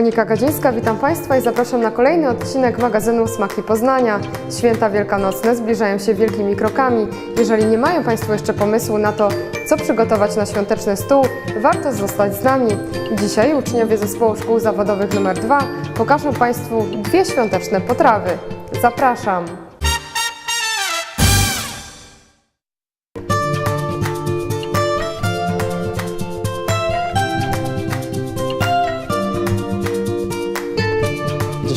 Monika Gadzińska, witam Państwa i zapraszam na kolejny odcinek magazynu Smaki Poznania. Święta wielkanocne zbliżają się wielkimi krokami. Jeżeli nie mają Państwo jeszcze pomysłu na to, co przygotować na świąteczny stół, warto zostać z nami. Dzisiaj uczniowie Zespołu Szkół Zawodowych nr 2 pokażą Państwu dwie świąteczne potrawy. Zapraszam!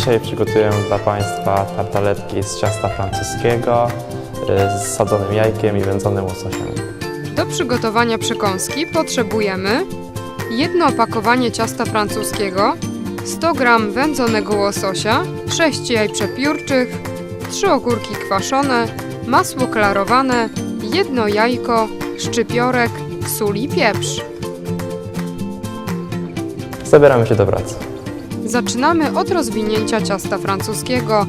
Dzisiaj przygotuję dla Państwa tartaletki z ciasta francuskiego y, z sadzonym jajkiem i wędzonym łososiem. Do przygotowania przekąski potrzebujemy jedno opakowanie ciasta francuskiego, 100 g wędzonego łososia, 6 jaj przepiórczych, 3 ogórki kwaszone, masło klarowane, jedno jajko, szczypiorek, sól i pieprz. Zabieramy się do pracy. Zaczynamy od rozwinięcia ciasta francuskiego.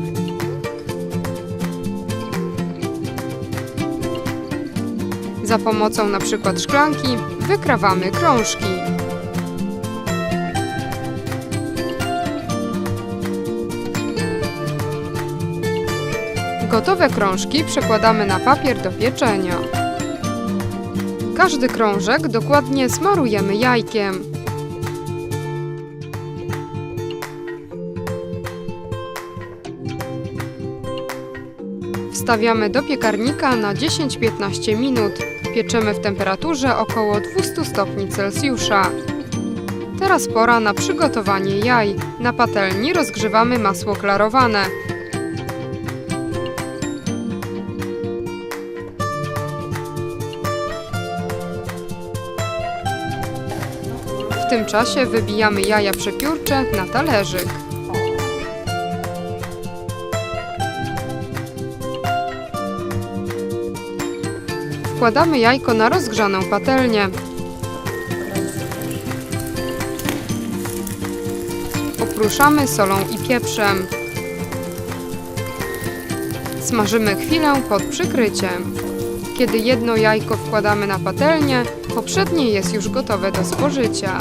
Za pomocą np. szklanki wykrawamy krążki. Gotowe krążki przekładamy na papier do pieczenia. Każdy krążek dokładnie smarujemy jajkiem. Wstawiamy do piekarnika na 10-15 minut. Pieczemy w temperaturze około 200 stopni Celsjusza. Teraz pora na przygotowanie jaj. Na patelni rozgrzewamy masło klarowane. W tym czasie wybijamy jaja przepiórcze na talerzyk. Wkładamy jajko na rozgrzaną patelnię. Opruszamy solą i pieprzem. Smażymy chwilę pod przykryciem. Kiedy jedno jajko wkładamy na patelnię, poprzednie jest już gotowe do spożycia.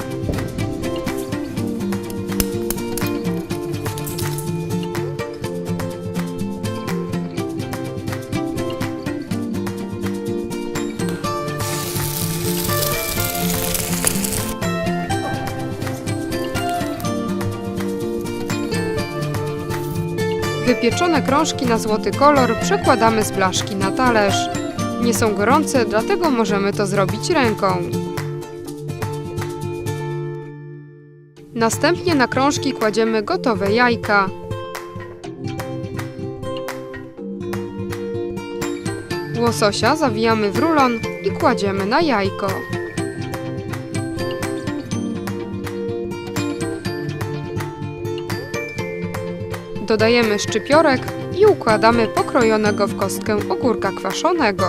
Wypieczone krążki na złoty kolor przekładamy z blaszki na talerz. Nie są gorące, dlatego możemy to zrobić ręką. Następnie na krążki kładziemy gotowe jajka. Łososia zawijamy w rulon i kładziemy na jajko. Dodajemy szczypiorek i układamy pokrojonego w kostkę ogórka kwaszonego.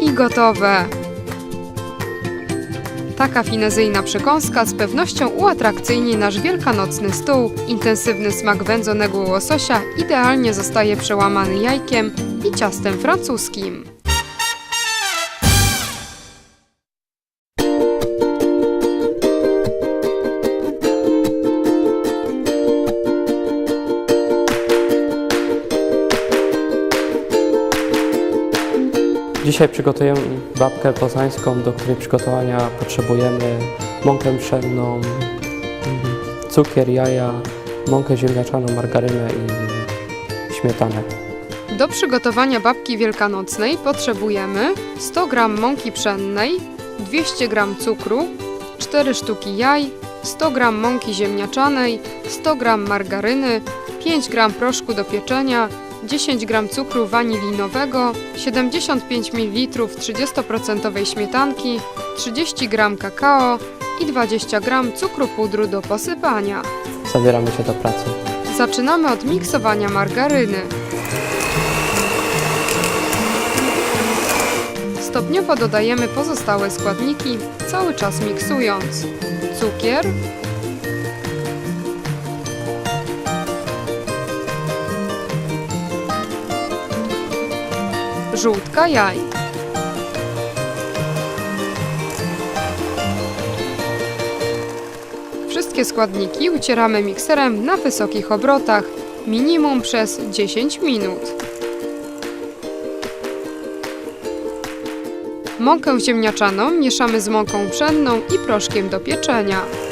I gotowe! Taka finezyjna przekąska z pewnością uatrakcyjni nasz wielkanocny stół. Intensywny smak wędzonego łososia idealnie zostaje przełamany jajkiem i ciastem francuskim. Dzisiaj przygotuję babkę poznańską, do której przygotowania potrzebujemy mąkę pszenną, cukier, jaja, mąkę ziemniaczaną, margarynę i śmietanę. Do przygotowania babki wielkanocnej potrzebujemy 100 g mąki pszennej, 200 g cukru, 4 sztuki jaj, 100 g mąki ziemniaczanej, 100 g margaryny, 5 g proszku do pieczenia, 10 g cukru wanilinowego, 75 ml 30% śmietanki, 30 g kakao i 20 g cukru pudru do posypania. Zabieramy się do pracy. Zaczynamy od miksowania margaryny. Stopniowo dodajemy pozostałe składniki, cały czas miksując. Cukier, żółtka jaj. Wszystkie składniki ucieramy mikserem na wysokich obrotach, minimum przez 10 minut. Mąkę ziemniaczaną mieszamy z mąką pszenną i proszkiem do pieczenia.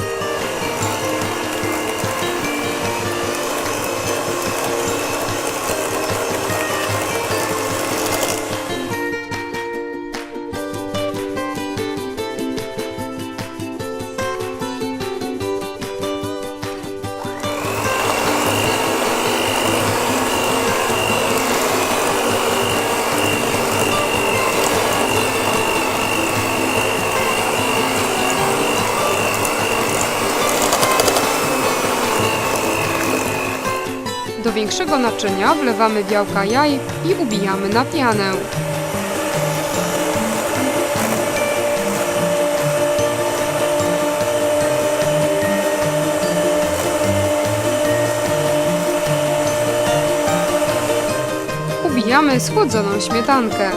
Większego naczynia wlewamy białka jaj i ubijamy na pianę. Ubijamy schłodzoną śmietankę.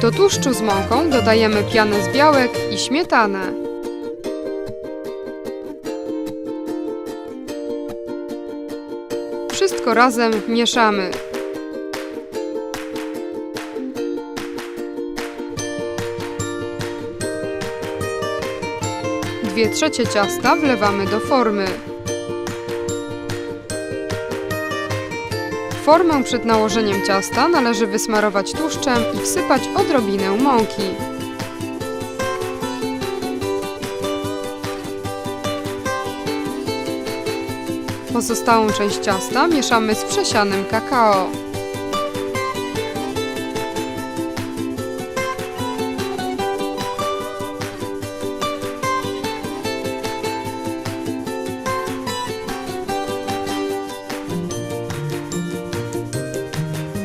Do tłuszczu z mąką dodajemy pianę z białek i śmietanę. Wszystko razem mieszamy. Dwie trzecie ciasta wlewamy do formy. Formę przed nałożeniem ciasta należy wysmarować tłuszczem i wsypać odrobinę mąki. Pozostałą część ciasta mieszamy z przesianym kakao.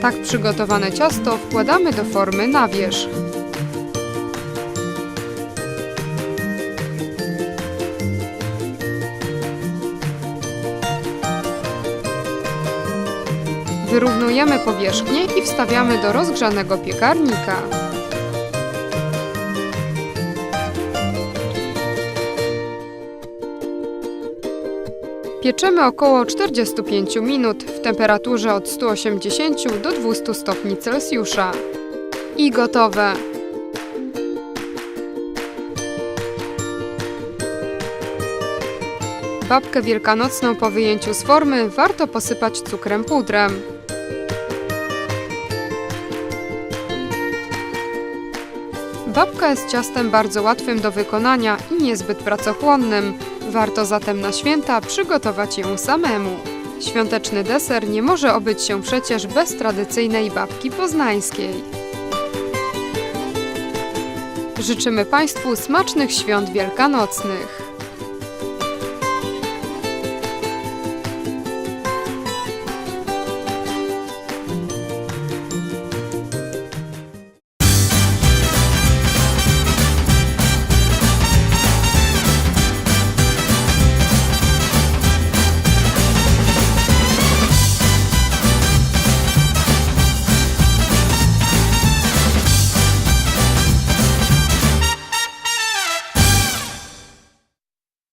Tak przygotowane ciasto wkładamy do formy na wierzch. Wyrównujemy powierzchnię i wstawiamy do rozgrzanego piekarnika. Pieczemy około 45 minut w temperaturze od 180 do 200 stopni Celsjusza. I gotowe! Babkę wielkanocną po wyjęciu z formy warto posypać cukrem pudrem. Babka jest ciastem bardzo łatwym do wykonania i niezbyt pracochłonnym. Warto zatem na święta przygotować ją samemu. Świąteczny deser nie może obyć się przecież bez tradycyjnej babki poznańskiej. Życzymy Państwu smacznych świąt wielkanocnych.